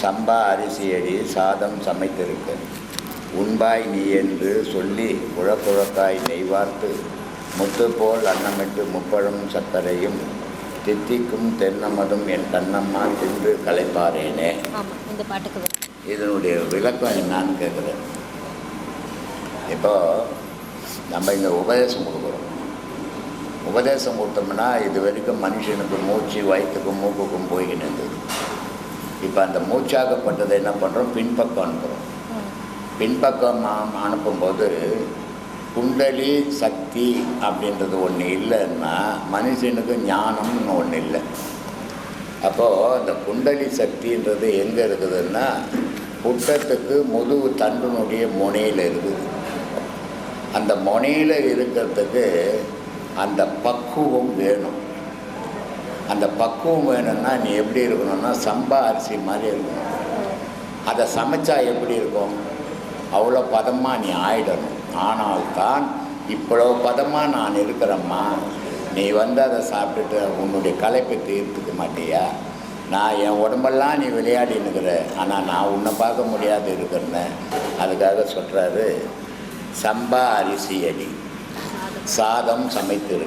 சம்பா அரிசியடி சாதம் சமைத்திருக்க. உண்பாய் நீ என்று சொல்லி குழக்குழக்காய் நெய்வார்த்து முத்து போல் அன்னமிட்டு முப்பழும் சர்க்கரையும் தித்திக்கும் தென்னமதும் என் கண்ணம்மா தின்று வரும். இதனுடைய விளக்கம் என்னான்னு கேட்குறேன் இப்போ நம்ம இந்த உபதேசம் கொடுக்குறோம். உபதேசம் கொடுத்தோம்னா இது வரைக்கும் மனுஷனுக்கு மூச்சு வயிற்றுக்கும் மூக்குக்கும் போய்கின்னு இருந்தது. இப்போ அந்த மூச்சாகப்பட்டதை என்ன பண்ணுறோம் பின்பக்கம் அனுப்புகிறோம் பின்பக்கம் அனுப்பும்போது குண்டலி சக்தி அப்படின்றது ஒன்று இல்லைன்னா மனுஷனுக்கு ஞானம்னு ஒன்று இல்லை. அப்போது அந்த குண்டலி சக்தின்றது எங்கே இருக்குதுன்னா புட்டத்துக்கு முதுகு தண்டனுடைய முனையில் இருக்குது. அந்த முனையில் இருக்கிறதுக்கு அந்த பக்குவம் வேணும். பக்குவம் வேணும்னா நீ எப்படி இருக்கணும்னா சம்பா அரிசி மாதிரி இருக்கணும். அதை சமைச்சா எப்படி இருக்கும்? அவ்வளோ பதமாக நீ ஆயிடணும். ஆனால்தான் இவ்வளோ பதமாக நான் இருக்கிறம்மா. நீ வந்து அதை சாப்பிட்டுட்டு உன்னுடைய களைப்பை தீர்த்துக்க மாட்டியா? நான் என் உடம்பெல்லாம் நீ விளையாடி இருக்கிற. ஆனால் நான் உன்னை பார்க்க முடியாது இருக்கிறேன்னு அதுக்காக சொல்கிறாரு சம்பா அரிசி அடி சாதம் சமைத்து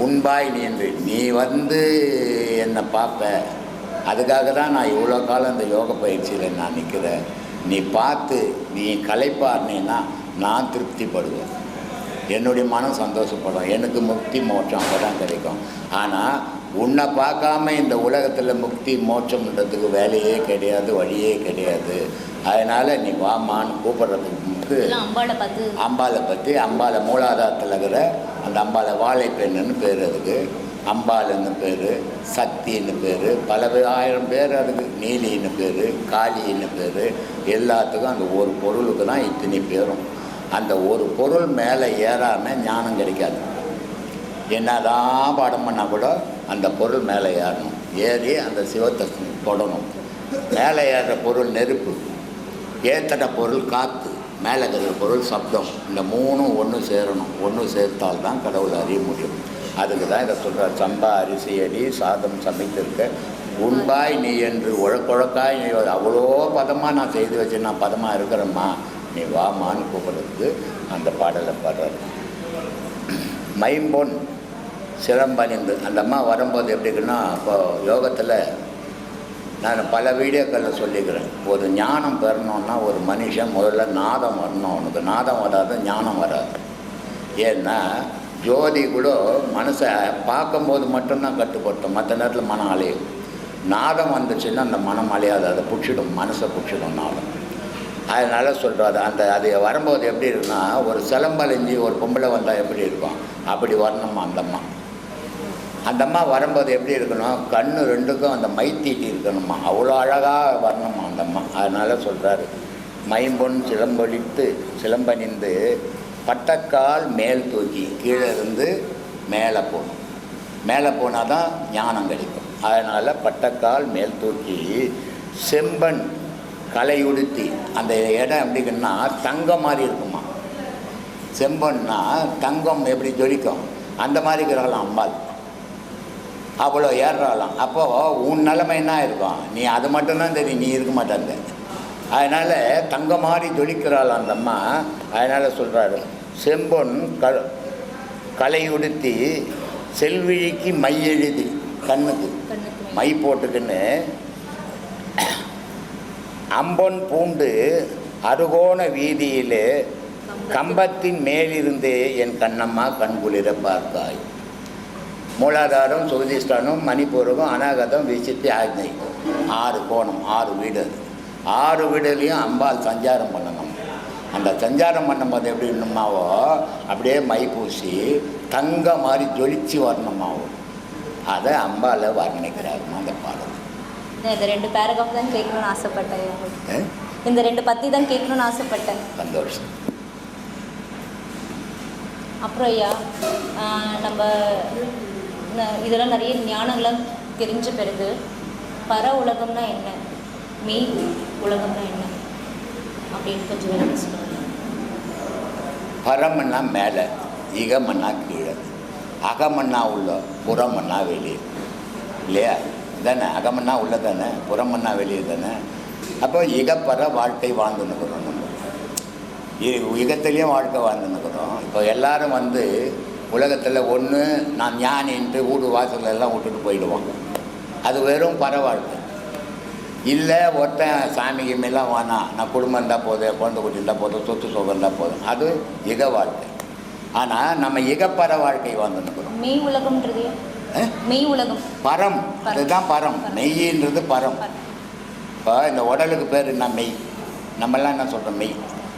உண்பாய் நீ என்று நீ வந்து என்னை பார்ப்ப அதுக்காக தான் நான் இவ்வளோ காலம் இந்த யோக பயிற்சியில் நான் நிற்கிறேன். நீ பார்த்து நீ களைப்பாருனேன்னா நான் திருப்திப்படுவேன். என்னுடைய மனம் சந்தோஷப்படும். எனக்கு முக்தி மோட்சம் அப்போ தான் கிடைக்கும். ஆனால் உன்னை பார்க்காம இந்த உலகத்தில் முக்தி மோட்சம்ன்றதுக்கு வேலையே கிடையாது வழியே கிடையாது. அதனால் நீ வாமான்னு கூப்பிட்றதுக்கு பார்த்து. அம்பாளை பற்றி அம்பாளை மூலாதாரத்தில் இருக்கிற அந்த அம்பாளை வாழைப்பெண்ணுன்னு பேர் அதுக்கு. அம்பாளுன்னு பேர் சக்தின்னு பேர் பல ஆயிரம் பேர் அதுக்கு. நீலின்னு பேர் காளின்னு பேர் எல்லாத்துக்கும் அந்த ஒரு பொருளுக்கு தான் இத்தனை பேரும். அந்த ஒரு பொருள் மேலே ஏறாமல் ஞானம் கிடைக்காது. என்னதான் பாடம் பண்ணால் கூட அந்த பொருள் மேலே ஏறணும். ஏறி அந்த சிவத்தை தொடணும். மேலே ஏறுற பொருள் நெருப்பு. ஏத்தன பொருள் காற்று மேலே இருக்கிற பொருள் சப்தம். இந்த மூணும் ஒன்று சேரணும். ஒன்று சேர்த்தால் தான் கடவுளை அறிய முடியும். அதுக்கு தான் இதை சொல்கிறார் சம்பா அரிசி அடி சாதம் சமைத்திருக்க. உண்பாய் நீ என்று உழக்குழக்காய் நீ. அவ்வளோ பதமாக நான் செய்து வச்சு நான் பதமாக இருக்கிறேம்மா. நீ வாமான்னு கூப்பிட்றதுக்கு அந்த பாடலை பாடுறாரு. மைம்பொன் சிரம்பணிந்து அந்த அம்மா வரும்போது எப்படி இருக்குன்னா இப்போ யோகத்தில் நான் பல வீடியோக்களில் சொல்லிக்கிறேன். ஒரு ஞானம் பெறணும்னா ஒரு மனுஷன் முதல்ல நாதம் வரணும். அவனுக்கு நாதம் வராது ஞானம் வராது. ஏன்னா ஜோதி கூட மனசை பார்க்கும்போது மட்டும்தான் கட்டுப்படுத்தும் மற்ற நேரத்தில் மனம் அலையும். நாதம் வந்துச்சுன்னா அந்த மனம் அலையாது. அதை பிடிச்சிடும். மனசை பிடிச்சிடும் நாதம். அதனால் சொல்கிறாரு அந்த அது வரும்போது எப்படி இருக்குன்னா ஒரு சிலம்பழிஞ்சி ஒரு பொம்பளை வந்தால் எப்படி இருக்கும் அப்படி வரணுமா அந்தம்மா அந்த அம்மா வரும்போது எப்படி இருக்கணும்? கண் ரெண்டுக்கும் அந்த மை தீட்டி இருக்கணுமா? அவ்வளோ அழகாக வரணுமா அந்த அம்மா? அதனால் சொல்கிறாரு மைம்பொன் சிலம்பொழித்து சிலம்பணிந்து பட்டக்கால் மேல் தூக்கி கீழே இருந்து மேலே போகணும். மேலே போனால் தான் ஞானம் கிடைக்கும். அதனால் பட்டக்கால் மேல் தூக்கி செம்பன் கலையுடுத்தி அந்த இடம் எப்படிங்கன்னா தங்கம் மாதிரி இருக்குமா? செம்பன்னா தங்கம் எப்படி ஜொலிக்கும்? அந்த மாதிரி இருக்கிறாங்களாம் அம்பாள். அவ்வளோ ஏறுறாளாம். அப்போது உன் நிலைமை என்ன இருக்கும்? நீ அது மட்டும்தான் தெரியும். நீ இருக்க மாட்டாங்க அதனால் தங்க மாதிரி ஜொலிக்கிறாளாம் அந்த அம்மா. அதனால் சொல்கிறாரு செம்பொன் க கலையுடுத்தி செல்விழிக்கு மை எழுதி கண்ணுக்கு. மை போட்டுக்கின்னு அம்பொன் பூண்டு அருகோண வீதியிலே கம்பத்தின் மேலிருந்து என் கண்ணம்மா கண்குளிர பார்த்தாய். மூலாதாரம் சுகதிஷ்டானம் மணிப்பூரகம் அநாகதம் விசித்தி ஆக்னை. ஆறு கோணம் ஆறு வீடு அது. ஆறு வீடுலேயும் அம்பாள் சஞ்சாரம் பண்ணணும். அந்த சஞ்சாரம் பண்ணும்போது எப்படி இன்னுமாவோ அப்படியே மை பூசி தங்க மாதிரி ஜொலிச்சு வரணுமாவோ. அதை அம்பால வர்ணிக்கிறாருமா அந்த பாடல். இந்த ரெண்டு பேராகிராஃப் தான் கேட்கணும்னு ஆசைப்பட்டேன்? இந்த ரெண்டு பத்தி தான் கேட்கணும்னு ஆசைப்பட்டேன். சந்தோஷம். அப்புறம் ஐயா நம்ம இதெல்லாம் நிறைய ஞானங்கள்லாம் தெரிஞ்ச பிறகு பர உலகம்னா என்ன? மெய் உலகம்னா என்ன? அப்படின்னு கொஞ்சம் விளக்கி பரமன்னா மேலே இகமன்னா கீழே. அகமன்னா உள்ள புறமன்னா வெளியே. இல்லையா? தானே அகமன்னா உள்ள தானே புறமன்னா வெளியே தானே? அப்போ இகப்பற வாழ்க்கை வாழ்ந்துன்னுக்குறோம் நம்ம. இகத்துலேயும் வாழ்க்கை வாழ்ந்துன்னுக்குறோம் இப்போ எல்லாரும் வந்து உலகத்தில் ஒன்று நான் ஞானின்ட்டு வீடு வாசல்ல எல்லாம் விட்டுட்டு போயிடுவாங்க அது வெறும் பர வாழ்க்கை இல்லை ஒருத்தன் சாமி கிமிலாம் வேணாம் நான் குடும்பம் இருந்தால் போதும் குழந்தை குட்டி இருந்தால் போதும் சொத்து சுகம் இருந்தால் போதும் அது இக வாழ்க்கை. ஆனால் நம்ம இகப்பற வாழ்க்கை வாழ்ந்துன்னுக்குறோம் மெய் உலகம்ன்றது? மெய் உலகம். பரம். அதுதான் பரம். மெய்யின்றது பரம். இப்போ இந்த உடலுக்கு பேர் என்ன? மெய். நம்மெல்லாம் என்ன சொல்கிறோம் மெய்.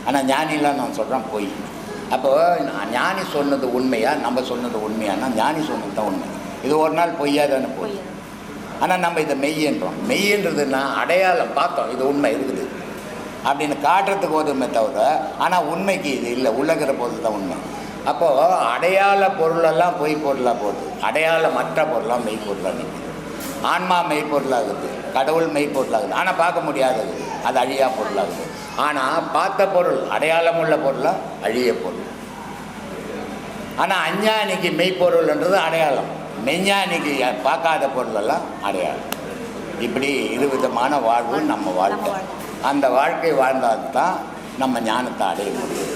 ஆனால் ஞானிலாம் நான் சொல்கிறேன் பொய். அப்போ நான் ஞானி சொன்னது உண்மையா? நம்ம சொன்னது உண்மையானா? ஞானி சொன்னது தான் உண்மை. இது ஒரு நாள் பொய்யா தானே போய் ஆனால் நம்ம இதை மெய்யன்றோம். மெய்யன்றதுன்னா அடையாளம் பார்த்தோம். இது உண்மை இருக்குது அப்படின்னு காட்டுறதுக்கு போதுமே தவிர ஆனால் உண்மைக்கு இது இல்லை. உள்ளகிற பொருள் தான் உண்மை. அப்போது அடையாள பொருளெல்லாம் பொய் பொருளாக போகுது. அடையாளமற்ற பொருளாக மெய் பொருளாக நிற்குது ஆன்மா மெய் பொருளாகுது. கடவுள் மெய் பொருளாகுது. ஆனால் பார்க்க முடியாதது. அது அழியா பொருளாகுது. ஆனால் பார்த்த பொருள் அடையாளம் உள்ள பொருளாக அழிய பொருள். ஆனால் அஞ்ஞானிக்கு மெய்ப்பொருள்ன்றது அடையாளம். மெஞ்ஞானிக்கு பார்க்காத பொருளெல்லாம் அடையாளம். இப்படி இரு விதமான வாழ்வு நம்ம வாழ்க்கை. அந்த வாழ்க்கை வாழ்ந்தால் தான் நம்ம ஞானத்தை அடைய முடியும்.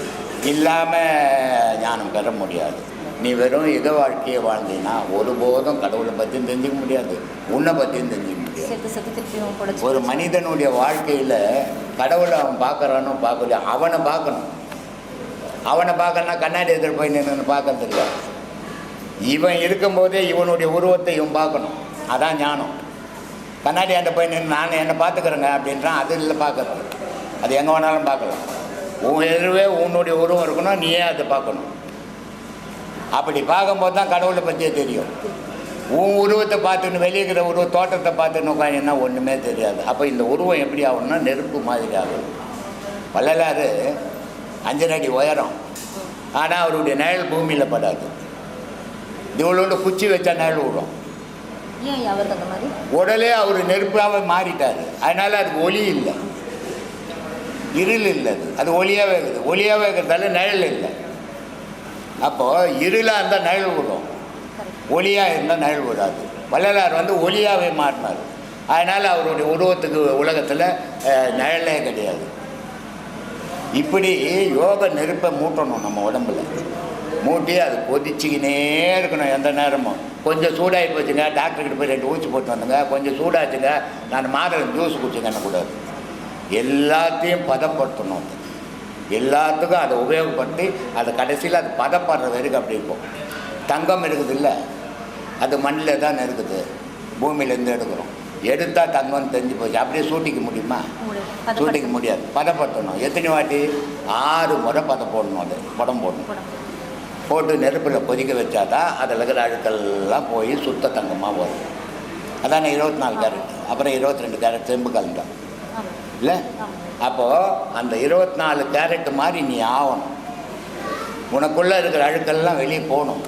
இல்லாமல் ஞானம் பெற முடியாது. நீ வெறும் இக வாழ்க்கையை வாழ்ந்தீங்கன்னா ஒருபோதும் கடவுளை பற்றியும் தெரிஞ்சுக்க முடியாது. உன்னை பற்றியும் தெரிஞ்சுக்க செத்து செத்து திருப்பியும் புடைச்சு ஒரு மனிதனுடைய வாழ்க்கையில் கடவுளை அவன் பார்க்குறானோ பார்க்கலையோ அவனை பார்க்கணும். அவனை பார்க்கணும்னா கண்ணாடி எதிர் போய் நின்று பார்க்கறது இல்லை. இவன் இருக்கும்போதே இவனுடைய உருவத்தை இவன் பார்க்கணும். அதான் ஞானம். கண்ணாடி என்கிட்ட போய் நின்று நான் என்னை பார்த்துக்கிறேங்க அப்படின்றான். அது இல்லை பார்க்கறது அது எங்கே வேணாலும் பார்க்கலாம். உன் எதிர்வே உன்னுடைய உருவம் இருக்கணும் நீயே அதை பார்க்கணும். அப்படி பார்க்கும்போது தான் கடவுளை பற்றியே தெரியும். உன் உருவத்தை பார்த்துன்னு வெளியே இருக்கிற உருவ தோட்டத்தை பார்த்துன்னு உட்காந்துன்னா ஒன்றுமே தெரியாது. அப்போ இந்த உருவம் எப்படி ஆகும்னா நெருப்பு மாதிரி ஆகும். வள்ளலாறு அஞ்சரை அடி உயரம். ஆனால் அவருடைய நிழல் பூமியில் படாது. இவ்வளோண்டு குச்சி வச்சா நிழல் விடும் உடலே அவர் நெருப்பாகவே மாறிட்டார். அதனால் அதுக்கு ஒளி இல்லை. இருள் இல்லை அது. அது ஒளியாகவே இருக்குது. ஒளியாகவே இருக்கிறதால நிழல் இல்லை. அப்போது இருளாக இருந்தால் நிழல் விடும் ஒளியாக இருந்தால் நிழல் விடாது வள்ளலார் வந்து ஒளியாகவே மாறினார். அதனால் அவருடைய உருவத்துக்கு உலகத்தில் நிழலே கிடையாது. இப்படி யோக நெருப்பை மூட்டணும் நம்ம உடம்புல. மூட்டி அது கொதிச்சுக்கினே இருக்கணும் எந்த நேரமும். கொஞ்சம் சூடாகி போச்சுங்க டாக்டர்கிட்ட போய் ரெண்டு ஊசி போட்டு வந்தங்க. கொஞ்சம் சூடாச்சுங்க நான் மாதுளை ஜூஸ் குடிச்சுங்க கூடாது எல்லாத்தையும் பதப்படுத்தணும். எல்லாத்துக்கும் அதை உபயோகப்படுத்தி அதை கடைசியில் அது பதப்படுற வரைக்கும் அப்படி இருக்கும். தங்கம் இருக்குது இல்லை அது மண்ணில் தான் இருக்குது. பூமியிலேருந்து எடுக்கிறோம். எடுத்தால் தங்கம் தெரிஞ்சு போச்சு. அப்படியே சூட்டிக்க முடியுமா? சூட்டிக்க முடியாது. பதப்படுத்தணும். எத்தனை வாட்டி? ஆறு முறை பதம் போடணும் அது. படம் போடணும். போட்டு நெருப்பில் கொதிக்க வச்சாதான் அதில் இருக்கிற அழுக்கெல்லாம் போய் சுத்த தங்கமாக வரும். அதானே இருபத்தி நாலு கேரட். அப்புறம் இருபத்தி ரெண்டு கேரட் செம்பு கலந்தான் இல்லை? அப்போது அந்த இருபத்தி நாலு கேரட் மாதிரி நீ ஆகணும். உனக்குள்ளே இருக்கிற அழுக்கெல்லாம் வெளியே போகணும்.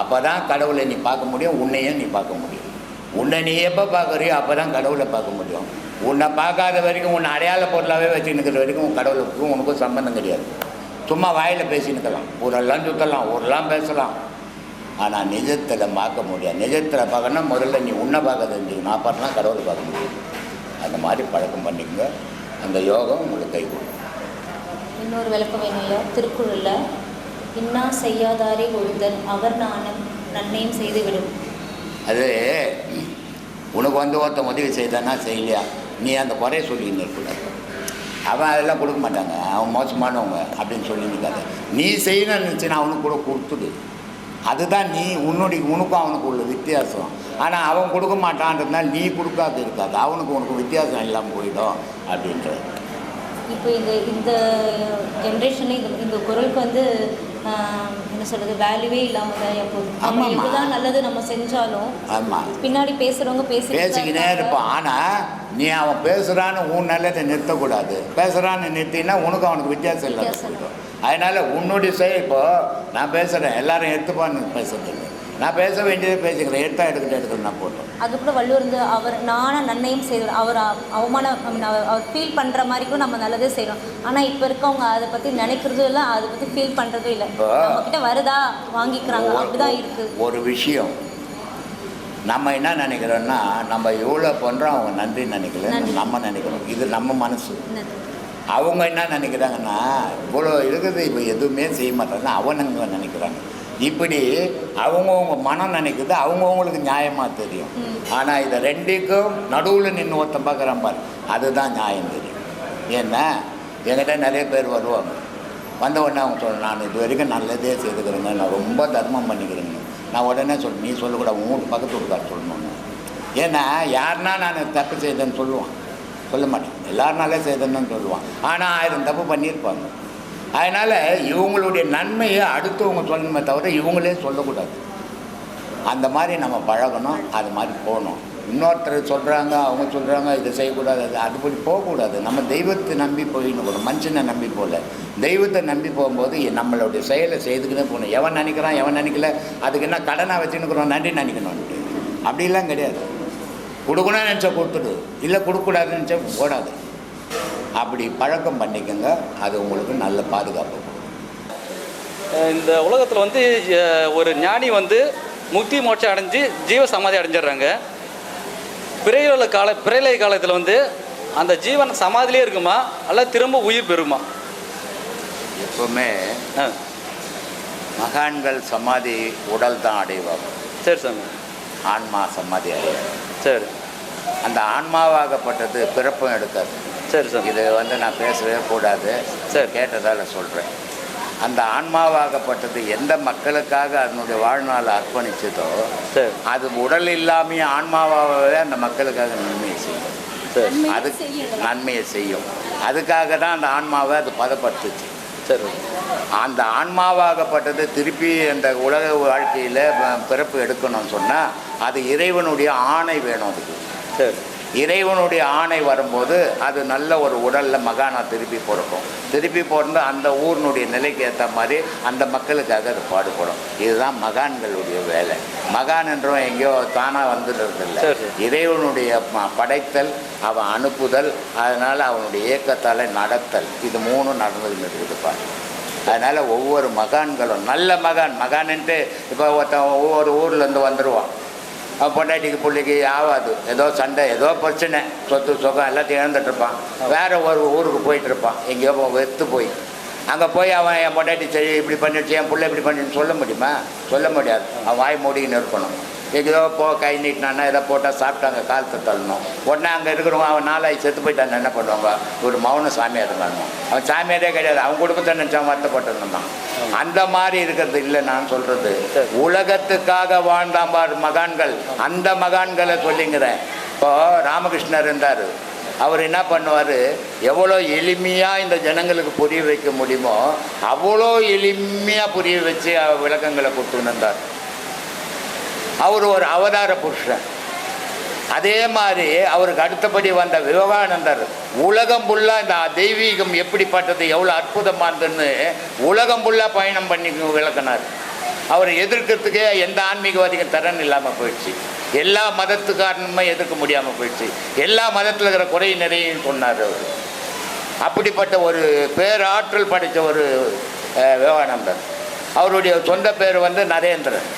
அப்போ தான் கடவுளை நீ பார்க்க முடியும் உன்னையும் நீ பார்க்க முடியும். உன்னை நீ எப்போ பார்க்குறியோ அப்போ தான் கடவுளை பார்க்க முடியும். உன்னை பார்க்காத வரைக்கும் உன்னை அடையாள பொருளாகவே வச்சுன்னுக்கிற வரைக்கும் உன் கடவுளுக்கும் உனக்கும் சம்பந்தம் கிடையாது. சும்மா வாயில் பேசினுக்கலாம் ஊரெல்லாம் சுற்றலாம் ஊரெல்லாம் பேசலாம். ஆனால் நிஜத்தில் பார்க்க முடியாது. நிஜத்தில் பார்க்கணும்னா முதல்ல நீ உன்னை பார்க்க தெரிஞ்சுக்கணும். அப்புறம் கடவுளை பார்க்க முடியும். அந்த மாதிரி பழக்கம் பண்ணிக்கோங்க. அந்த யோகம் உங்களுக்கு கை கொடுக்கும். இன்னொரு விளக்கம் வேணும் திருக்குறளில் இன்னா செய்யாதாரே ஒழுதல் அவர் நாணம் நன்மையும் செய்துவிடும். அது உனக்கு வந்து ஒருத்தன் உதவி செய்தானா செய்யலையா? நீ அந்த குறைய சொல்லின்னு இருக்கக்கூடாது அவன் அதெல்லாம் கொடுக்க மாட்டாங்க. அவன் மோசமானவங்க அப்படின்னு சொல்லி நிற்காத நீ செய்யணும்னு நினச்சினா அவனுக்கு கூட கொடுத்துடு. அதுதான் நீ உன்னுடைய உனக்கும் அவனுக்கு உள்ள வித்தியாசம். ஆனால் அவன் கொடுக்க மாட்டான்றதுனால நீ கொடுக்காது இருக்காது. அவனுக்கு உனக்கு வித்தியாசம் இல்லாமல் போயிடும் அப்படின்றது. இப்போ இந்த இந்த ஜென்ரேஷனில் இந்த இந்த குரலுக்கு வந்து என்ன சொல்கிறது வேல்யூவே இல்லாமல் தான் எப்போதும் நம்ம ஆமாம்மா. எப்படி தான் நல்லது நம்ம செஞ்சாலும் ஆமாம் பின்னாடி பேசுகிறவங்க பேசி பேசிக்கினே இருப்பான். ஆனால் நீ அவன் பேசுகிறான்னு உன் நல்லதை நிறுத்தக்கூடாது. பேசுகிறான்னு நிறுத்தினா உனக்கு அவனுக்கு வித்தியாசம் இல்லை. அதனால் உன்னுடைய செயல் இப்போ நான் பேசுகிறேன் எல்லாரும் எடுத்துப்பான்னு பேசுறது இல்லை. நான் பேச வேண்டியதை பேசிக்கிறேன். எடுத்தா எடுக்கட்டும் எடுக்கணும் நான் போட்டோம் அது கூட வள்ளுவர் வந்து அவர் நான நன்மையும் செய்வார் அவர் அ- அவமானம் I mean, அவர் அவர் ஃபீல் பண்ணுற மாதிரி கூட நம்ம நல்லதே செய்யணும் ஆனால் இப்போ இருக்கவங்க அதை பற்றி நினைக்கிறதும் இல்லை அதை பற்றி ஃபீல் பண்ணுறதும் இல்லை. இப்போ நம்ம கிட்ட வருதா? வாங்கிக்கிறாங்க. அப்படிதான் இருக்குது ஒரு விஷயம். நம்ம என்ன நினைக்கிறோன்னா நம்ம எவ்வளோ பண்ணுறோம் அவங்க நன்றி நினைக்கல. நம்ம நினைக்கிறோம். இது நம்ம மனசு? அவங்க என்ன நினைக்கிறாங்கன்னா இவ்வளோ இருக்குது இப்போ எதுவுமே செய்ய மாட்டாங்க அவனுங்க நினைக்கிறாங்க. இப்படி அவங்கவுங்க மனம் நினைக்குது அவங்கவுங்களுக்கு நியாயமாக தெரியும். ஆனால் இதை ரெண்டுக்கும் நடுவில் நின்று ஒருத்தன் பார்க்குறான் பாரு. அதுதான் நியாயம் தெரியும். ஏன்னா என்கிட்ட நிறைய பேர் வருவாங்க. வந்த உடனே அவங்க சொல்லணும் நான் இது வரைக்கும் நல்லதே செய்துக்கிறேங்க. நான் ரொம்ப தர்மம் பண்ணிக்கிறேங்க. நான் உடனே சொல் நீ சொல்லக்கூடாது வீட்டு பக்கத்து வீட்டுக்கார சொல்லணும்னு. ஏன்னா யாருன்னா நான் தப்பு செய்தேன்னு சொல்லுவான். சொல்ல மாட்டேன். எல்லாருனாலே செய்தேன்னு சொல்லுவான். ஆனால் ஆயிரம் தப்பு பண்ணியிருப்பாங்க. அதனால் இவங்களுடைய நன்மையை அடுத்தவங்க சொல்லணுமே தவிர இவங்களே சொல்லக்கூடாது. அந்த மாதிரி நம்ம பழகணும் அது மாதிரி போகணும். இன்னொருத்தர் சொல்கிறாங்க அவங்க சொல்கிறாங்க இதை செய்யக்கூடாது அது அதுபடி போகக்கூடாது. நம்ம தெய்வத்தை நம்பி போயிடணும் மனுஷனை நம்பி போகல. தெய்வத்தை நம்பி போகும்போது நம்மளுடைய செயலை செய்துக்கிட்டே போகணும். எவன் நினைக்கிறான் எவன் நினைக்கல அதுக்கு என்ன கடனாக வச்சுன்னுக்குறோம் நன்றி நினைக்கணும்ட்டு அப்படிலாம் கிடையாது. கொடுக்கணும்னு நினச்சா கொடுத்துடு. இல்லை கொடுக்கக்கூடாதுன்னு நினச்சா போடாது. அப்படி பழக்கம் பண்ணிக்கோங்க அது உங்களுக்கு நல்ல பாதுகாப்பு. இந்த உலகத்தில் வந்து ஒரு ஞானி வந்து முக்தி மோட்சம் அடைஞ்சு ஜீவ சமாதி அடைஞ்சிடுறாங்க. பிறையுள்ள கால பிறைலை காலத்தில் வந்து அந்த ஜீவன் சமாதிலே இருக்குமா? அல்ல திரும்ப உயிர் பெறுமா? எப்பவுமே மகான்கள் சமாதி உடல் தான் அடைவாங்க. சரி சாமி. ஆன்மா சமாதி அடையாது. சரி. அந்த ஆன்மாவாகப்பட்டது பிறப்பும் எடுக்காது. சரி சாமி இது வந்து நான் பேசவே கூடாது. சரி. கேட்டதால் சொல்கிறேன் அந்த ஆன்மாவாகப்பட்டது எந்த மக்களுக்காக அதனுடைய வாழ்நாளை அர்ப்பணிச்சதோ சரி. அது உடல் இல்லாமையே ஆன்மாவாகவே அந்த மக்களுக்காக நன்மையை செய்யும். சரி. அது நன்மையை செய்யும். அதுக்காக தான் அந்த ஆன்மாவை அது பதப்படுத்துச்சு. சரி. அந்த ஆன்மாவாகப்பட்டது திருப்பி அந்த உலக வாழ்க்கையில் பிறப்பு எடுக்கணும்னு சொன்னால் அது இறைவனுடைய ஆணை வேணும் அதுக்கு. சரி. இறைவனுடைய ஆணை வரும்போது அது நல்ல ஒரு உடலில் மகானா திருப்பி பிறக்கும். திருப்பி பிறந்து அந்த ஊரினுடைய நிலைக்கு ஏற்ற மாதிரி அந்த மக்களுக்காக அது பாடுபடும். இதுதான் மகான்களுடைய வேலை. மகான் என்றும் எங்கேயோ தானாக வந்துடுறதில்ல. இறைவனுடைய படைத்தல் அவன் அனுப்புதல் அதனால் அவனுடைய இயக்கத்தால் நடத்தல். இது மூணும் நடந்துன்னு இருக்குது பாரு. அதனால் ஒவ்வொரு மகான்களும் நல்ல மகான் மகான்ன்ட்டு இப்போ ஒருத்தன் ஒவ்வொரு ஊர்லேருந்து வந்துடுவான் பொண்டாட்டிக்கு பிள்ளைக்கு ஆகாது ஏதோ சண்டை ஏதோ பிரச்சனை. சொத்து சுகம் எல்லாத்தையும் இழந்துட்டு இருப்பான். ஒரு ஊருக்கு போயிட்டு இருப்பான். எங்கேயோ வெத்து போய். அங்கே போய் அவன் என் பொண்டாட்டி சரி இப்படி பண்ணிடுச்சு என் பிள்ளை இப்படி பண்ணிடுன்னு சொல்ல முடியுமா? சொல்ல முடியாது. அவன் வாய் மூடிக்கின்னு இருக்கணும். ஏதோ போ கை நீட்டினான்னா ஏதோ போட்டால் சாப்பிட்டாங்க காலத்தை தள்ளணும் உடனே அங்கே இருக்கிறவங்க அவன் நாளாகி செத்து போயிட்டான் என்ன பண்ணுவாங்க? ஒரு மௌன சாமியார் இருந்தாங்க. அவன் சாமியாரே கிடையாது. அவன் குடும்பத்தை நினச்சான் வருத்தப்பட்டிருந்தான் அந்த மாதிரி இருக்கிறது இல்லை நான் சொல்கிறது உலகத்துக்காக வாழ்ந்தான் பார் மகான்கள். அந்த மகான்களை சொல்லிங்கிறேன் இப்போ ராமகிருஷ்ணர் இருந்தார். அவர் என்ன பண்ணுவார்? எவ்வளோ எளிமையாக இந்த ஜனங்களுக்கு புரிய வைக்க முடியுமோ அவ்வளோ எளிமையாக புரிய வச்சு விளக்கங்களை கொடுத்துன்னு இருந்தார். அவர் ஒரு அவதார புருஷன். அதே மாதிரி அவருக்கு அடுத்தபடி வந்த விவேகானந்தர் உலகம் ஃபுல்லாக இந்த தெய்வீகம் எப்படிப்பட்டது எவ்வளோ அற்புதமானதுன்னு உலகம் ஃபுல்லாக பயணம் பண்ணி விளக்கினார். அவர் எதிர்க்கிறதுக்கே எந்த ஆன்மீகவாதிக்கும் திறன் இல்லாமல் போயிடுச்சு. எல்லா மதத்துக்காரனுமே எதிர்க்க முடியாமல் போயிடுச்சு. எல்லா மதத்தில் இருக்கிற குறை நிறையும் சொன்னார் அவர். அப்படிப்பட்ட ஒரு பேராற்றல் படைத்த ஒரு விவேகானந்தர். அவருடைய சொந்த பேர் வந்து நரேந்திரன்.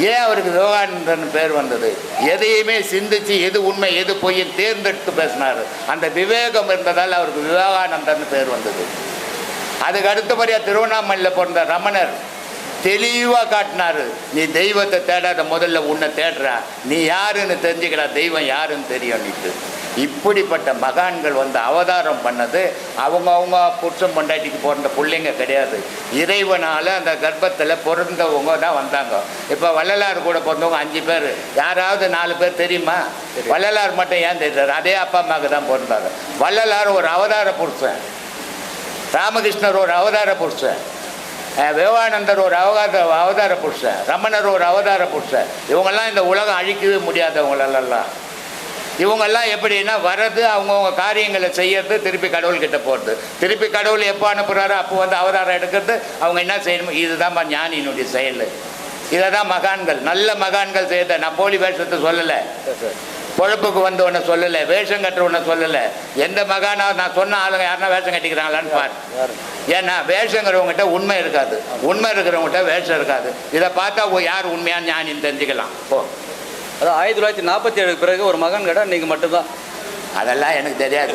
ஏன் அவருக்கு விவேகானந்தன் பேர் வந்தது? எதையுமே சிந்திச்சு எது உண்மை எது பொய்ன்னு தேர்ந்தெடுத்து பேசினார். அந்த விவேகம் இருந்ததால் அவருக்கு விவேகானந்தன் பேர் வந்தது. அதுக்கு அடுத்தபடியாக திருவண்ணாமலையில் பிறந்த ரமணர் தெளிவாக காட்டினாரு. நீ தெய்வத்தை தேடாத முதல்ல உன்னை தேடுற. நீ யாருன்னு தெரிஞ்சுக்கிறா தெய்வம் யாருன்னு தெரியும் நீட்டு இப்படிப்பட்ட மகான்கள் வந்து அவதாரம் பண்ணது அவங்க அவங்க புருஷன் பொண்டாட்டிக்கு பிறந்த பிள்ளைங்க கிடையாது. இறைவனால் அந்த கர்ப்பத்தில் பிறந்தவங்க தான் வந்தாங்க. இப்போ வள்ளலார் கூட பிறந்தவங்க அஞ்சு பேர். யாராவது நாலு பேர் தெரியுமா? வள்ளலார் மட்டும் ஏன் தெரியாது? அதே அப்பா அம்மாவுக்கு தான் பிறந்தாங்க வள்ளலார் ஒரு அவதார புருஷன். ராமகிருஷ்ணர் ஒரு அவதார புருஷன். விவேகானந்தர் ஒரு அவதார அவதார புருஷன். ரமணர் ஒரு அவதார புருஷன். இவங்கெல்லாம் இந்த உலகம் அழிக்கவே முடியாதவங்களெல்லாம். இவங்கெல்லாம் எப்படின்னா வர்றது அவங்கவுங்க காரியங்களை செய்யறது திருப்பி கடவுள்கிட்ட போகிறது திருப்பி கடவுள் எப்போ அனுப்புகிறாரோ அப்போ வந்து அவதாரம் எடுக்கிறது அவங்க என்ன செய்யணும் இதுதான்ப்பா ஞானியினுடைய செயல். இதை தான் மகான்கள் நல்ல மகான்கள் செய்த நான் போலி வேஷத்தை சொல்லலை. பொழப்புக்கு வந்தவனை சொல்லலை வேஷம் கட்டுறவனை சொல்லலை. எந்த மகானா நான் சொன்ன ஆளுங்க யாருன்னா வேஷம் கட்டிக்கிறாங்களான்னு பார். ஏன்னா வேஷங்கிறவங்ககிட்ட உண்மை இருக்காது. உண்மை இருக்கிறவங்ககிட்ட வேஷம் இருக்காது. இதை பார்த்தா ஓ, யார் உண்மையான ஞானின்னு தெரிஞ்சுக்கலாம். போ. அதான் ஆயிரத்தி தொள்ளாயிரத்தி நாற்பத்தி ஏழுக்கு பிறகு ஒரு மகன் கடை நீங்கள் மட்டும்தான். அதெல்லாம் எனக்கு தெரியாது.